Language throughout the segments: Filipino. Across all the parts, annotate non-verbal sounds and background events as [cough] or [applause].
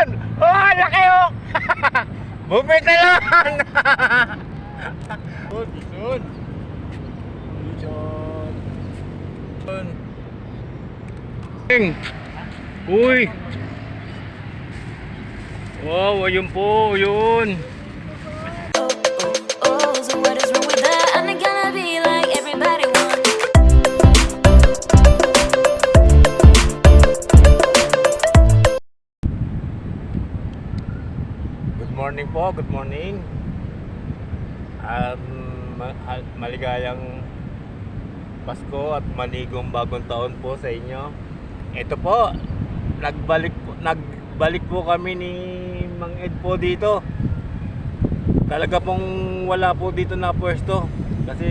Yun! Oh, laki oh! [laughs] Bumit na lang! [laughs] Good. Good. Good. Uy! Wow, ayun po, yun. Po, good morning. Al- maligayang Pasko at manigong bagong taon po sa inyo. Ito po, nagbalik po, nagbalik po kami ni Mang Ed po dito. Talaga pong wala po dito na pwesto kasi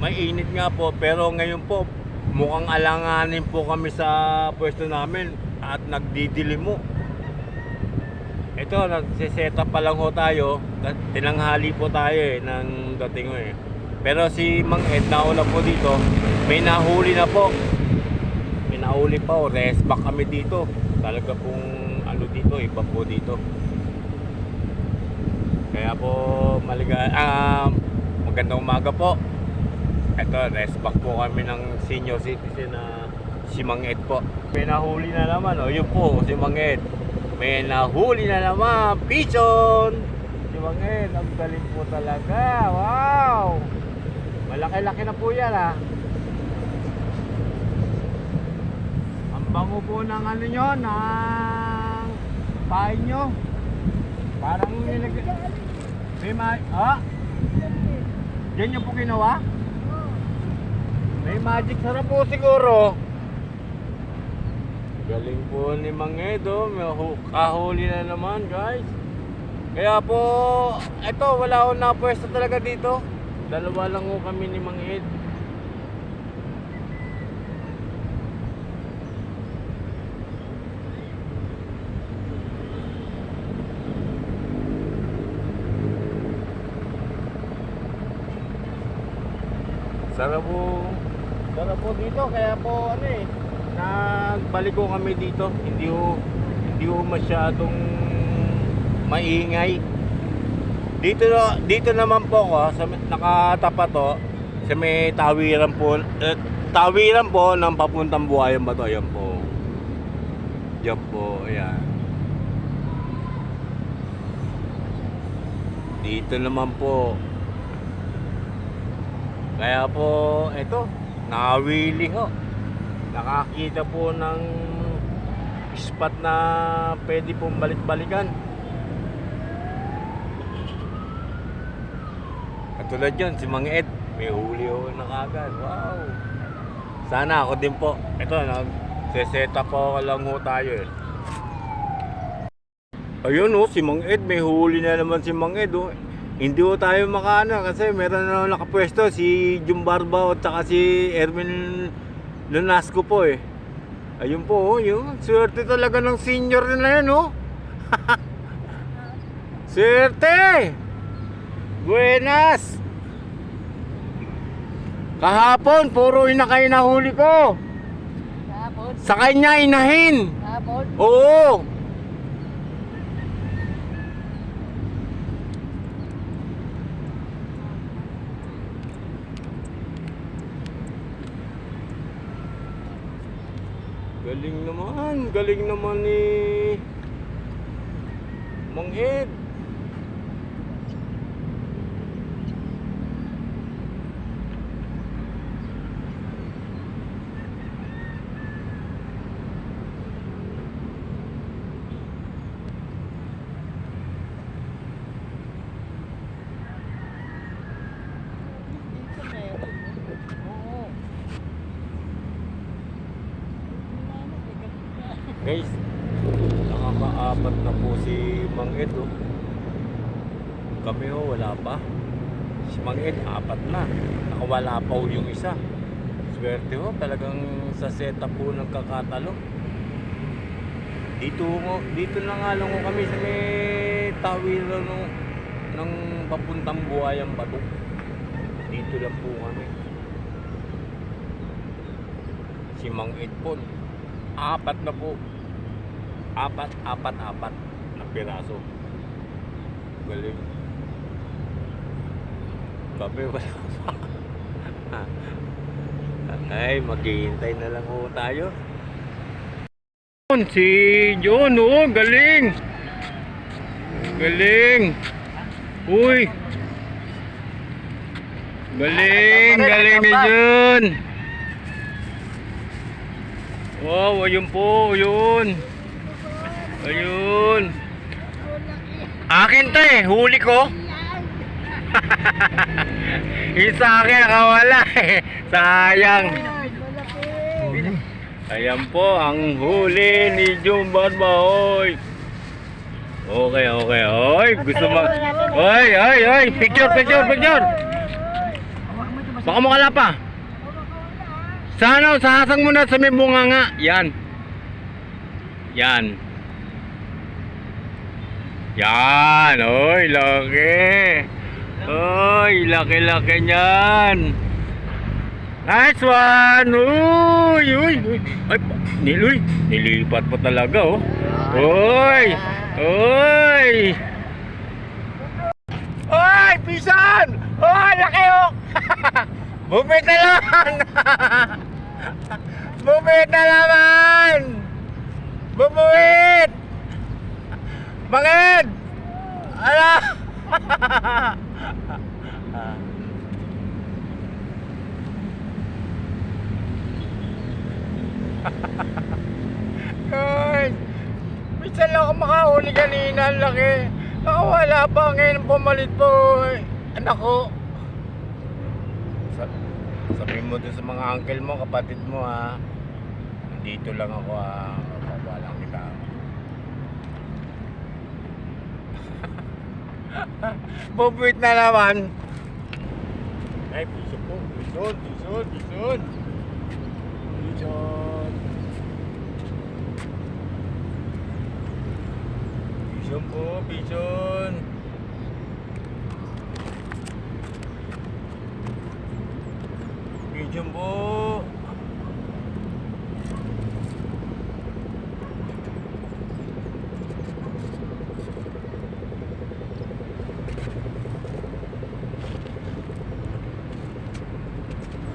may init nga po pero ngayon po mukhang alanganin po kami sa pwesto namin at nagdidilim mo. Ito, nagsiset up pa lang ho tayo. Tinanghali po tayo eh, ng dating mo eh. Pero si Mang Ed, nauna po dito, may nahuli na po. May nahuli pa o, rest back kami dito. Talaga pong ano dito, iba po dito. Kaya po, maliga, ah, magandang umaga po. Ito, rest back po kami ng senior citizen na si Mang Ed po. May nahuli na naman, oh. Yun po, si Mang Ed. May nahuli na naman, pichon! Si Mang Ed, ang galing po talaga. Wow! Malaki-laki na po yan, ah. Ang bango po ng ano nyo, ng pain nyo. Parang nilagay... May ma... Ah? Yan nyo po ginawa? May magic sarap po siguro. Galing po ni Mang Edo. May hu- kahuli na naman, guys. Kaya po, eto, wala akong napwesto talaga dito. Dalawa lang ho kami ni Mang Ed. Sarap po. Sarap po dito. Kaya po ano eh. Nagbalik ko kami dito. Hindi ho, hindi ho masyadong maingay. Dito dito naman po ako sa may- nakatapat to sa may tawiran po eh, tawiran po ng papuntang buhayan ba to? Ayan po. Diyan po, ayan. Dito naman po. Kaya po, eto, nakawili ho. Nakakita po ng spot na pwede pong balik-balikan. Katulad yun, si Mang Ed, may huli ho na kagad. Wow! Sana ako din po. Ito, nag-set up po lang ho tayo eh. Ayun oh, si Mang Ed, may huli na naman si Mang Ed oh. Hindi ho tayo makaano kasi meron na nakapwesto si Jum Barba at saka si Erwin Lunasco po eh. Ayun po oh, yun. Swerte talaga ng senior na yan oh. [laughs] Swerte! Buenas! Kahapon, puro inakay na huli ko. Hapon, Sa kanya inahin. hapon. Oo. Galing naman, galing naman ni Mang Ed. Dito meron. Oo. Ano, bigat na. Guys, nakakaapat na po si Mang Ed oh. Kami oh, wala pa. Si Mang Ed, apat na. Nakawala pa oh yung isa. Swerte ho, talagang sa setup po ng kakatalo. Dito mo, dito na nga lang ho kami sa may tawiran ng, ng papuntang buhayang bato. Dito lang po kami. Si Mang Ed po, apat na po. Apat, apat, apat na piraso. Galing. Sabi, wala pa. [laughs] Ay, maghihintay na lang ho tayo. Si John, oh, galing. Galing. Uy. Galing, galing ni John. Wow, ayun po, ayun. Ayun. Akin to eh, huli ko. [laughs] Yung sa akin nakawala eh. Sayang. Ayan po ang huli ni Jum Barbahoy. Okay, okay. Oy, gusto mo. Oy, oy, oy. Picture, picture, picture. Baka makala pa. Sana, sahasang mo na sa may bunga nga. Yan. Yan. Yan. Oy, laki. Oy, laki-laki niyan. Nice one! Uy! Uy! Uy! Ay, niluy! Nilipat pa talaga, oh. Uy! Uy! Uy! Pisan! Uy! Laki, oh! [laughs] Bumit na [laughs] Bumit na naman! Bumuit! Bangin! Ala! Guys, minsan lang ako makahuli kanina, ang laki. Nakawala pa ngayon pumalit po. Anak ko. Sa- Sabihin mo dun sa mga uncle mo, kapatid mo ha. Dito lang ako ha. Kapawalan kita. [laughs] Bubuit na naman. Ay, piso po. Bison, bison, bison. Bison. Bison po, bison. Bison po.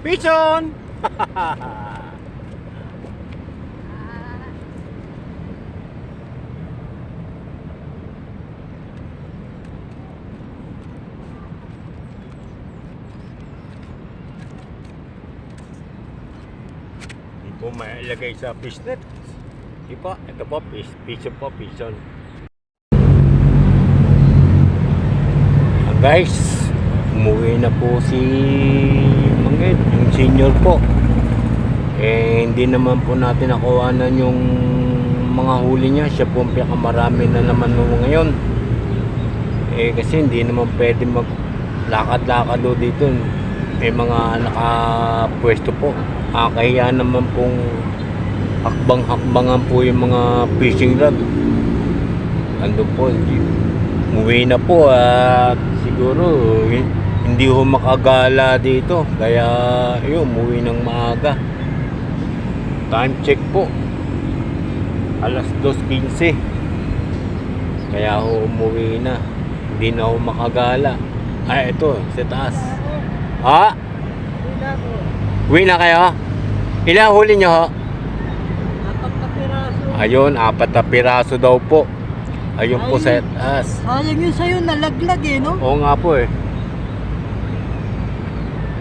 Bison! Hindi po mailagay sa fishnet. Hindi po, ito po, fish, piso po, pison. Ah, guys, umuwi na po si Mangit, yung senior po. Eh, hindi naman po natin nakuhanan yung mga huli niya. Siya po ang pinakamarami na naman mo ngayon. Eh, kasi hindi naman pwede maglakad-lakad do dito. May mga nakapwesto po. Ah, kaya naman pong hakbang-hakbangan po yung mga fishing rod. Ando po, umuwi na po at siguro eh, hindi ho makagala dito. Kaya yun, umuwi ng maaga. Time check po. Alas 2.15. Kaya ho umuwi na. Hindi na ho makagala. Ay, ito, sa taas. Ha? Uwi na kayo? Ilang huli nyo ho? Apat na piraso. Ayun, apat na piraso daw po. Ayun po sa taas. Sayang yun sa'yo, nalaglag eh, no? Oo nga po eh.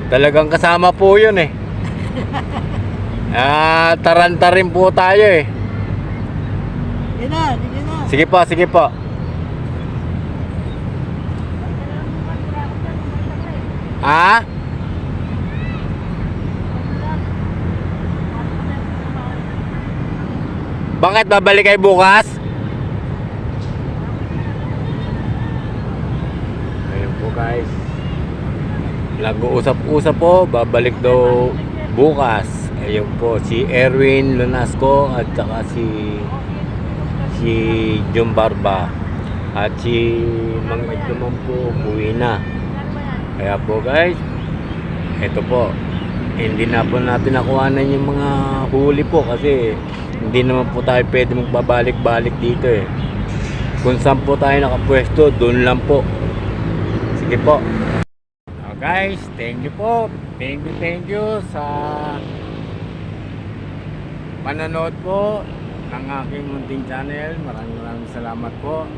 Talagang kasama po yun eh. [laughs] Ah, taranta rin po tayo eh. Sige na, sige na. Sige po, sige po. Ha? Bakit babalik kayo bukas? Ayun po guys. Nag-uusap-usap po, babalik daw bukas. Ayun po, si Erwin Lunasco at saka si si Jum Barba at si Mang Ed naman po umuwi na. Kaya po guys, ito po, hindi na po natin nakuhanan yung mga huli po kasi hindi naman po tayo pwede magbabalik-balik dito eh. Kung saan po tayo nakapwesto, doon lang po. Sige po. Ah, guys, thank you po. Thank you, thank you sa panonood po ng aking munting channel. Maraming maraming salamat po.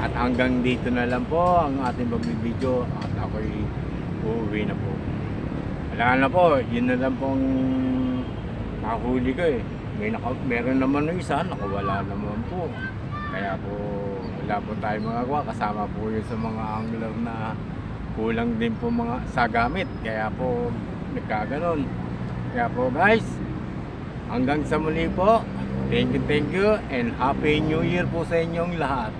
At hanggang dito na lang po ang ating pagbibideo at ako'y uuwi na po. Wala na po, yun na lang pong nakahuli ko eh. May naka, meron naman ng isa, nakawala naman po. Kaya po, wala po tayo magagawa. Kasama po yun sa mga angler na kulang din po mga sa gamit. Kaya po, nagkaganon. Kaya po guys, hanggang sa muli po. Thank you, thank you, and Happy New Year po sa inyong lahat.